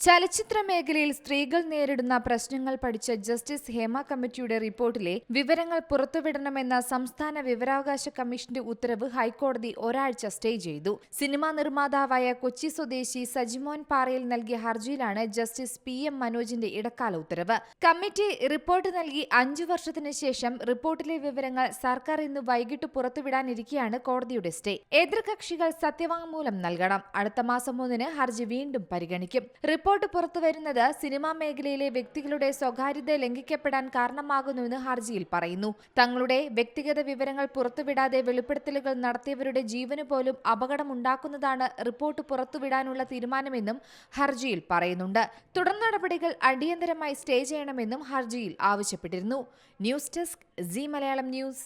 ചലച്ചിത്ര മേഖലയിൽ സ്ത്രീകൾ നേരിടുന്ന പ്രശ്നങ്ങൾ പഠിച്ച ജസ്റ്റിസ് ഹേമ കമ്മിറ്റിയുടെ റിപ്പോർട്ടിലെ വിവരങ്ങൾ പുറത്തുവിടണമെന്ന സംസ്ഥാന വിവരാവകാശ കമ്മീഷന്റെ ഉത്തരവ് ഹൈക്കോടതി ഒരാഴ്ച സ്റ്റേ ചെയ്തു. സിനിമാ നിർമ്മാതാവായ കൊച്ചി സ്വദേശി സജിമോൻ പാറയിൽ നൽകിയ ഹർജിയിലാണ് ജസ്റ്റിസ് പി എം മനോജിന്റെ ഇടക്കാല ഉത്തരവ്. കമ്മിറ്റി റിപ്പോർട്ട് നൽകി അഞ്ചു വർഷത്തിന് ശേഷം റിപ്പോർട്ടിലെ വിവരങ്ങൾ സർക്കാർ ഇന്ന് വൈകിട്ട് പുറത്തുവിടാനിരിക്കെയാണ് കോടതിയുടെ സ്റ്റേ. എതിർകക്ഷികൾ സത്യവാങ്മൂലം നൽകണം. അടുത്ത മാസം മൂന്നിന് ഹർജി വീണ്ടും പരിഗണിക്കും. റിപ്പോർട്ട് പുറത്തുവരുന്നത് സിനിമാ മേഖലയിലെ വ്യക്തികളുടെ സ്വകാര്യത ലംഘിക്കപ്പെടാൻ കാരണമാകുന്നുവെന്ന് ഹർജിയിൽ പറയുന്നു. തങ്ങളുടെ വ്യക്തിഗത വിവരങ്ങൾ പുറത്തുവിടാതെ വെളിപ്പെടുത്തലുകൾ നടത്തിയവരുടെ ജീവന് പോലും അപകടമുണ്ടാക്കുന്നതാണ് റിപ്പോർട്ട് പുറത്തുവിടാനുള്ള തീരുമാനമെന്നും ഹർജിയിൽ പറയുന്നുണ്ട്. തുടർ നടപടികൾ അടിയന്തരമായി സ്റ്റേ ചെയ്യണമെന്നും ഹർജിയിൽ ആവശ്യപ്പെട്ടിരുന്നു. News desk Zee Malayalam news.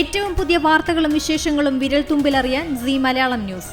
ഏറ്റവും പുതിയ വാർത്തകളും വിശേഷങ്ങളും വിരൽ തുമ്പിലറിയാൻ സി മലയാളം ന്യൂസ്.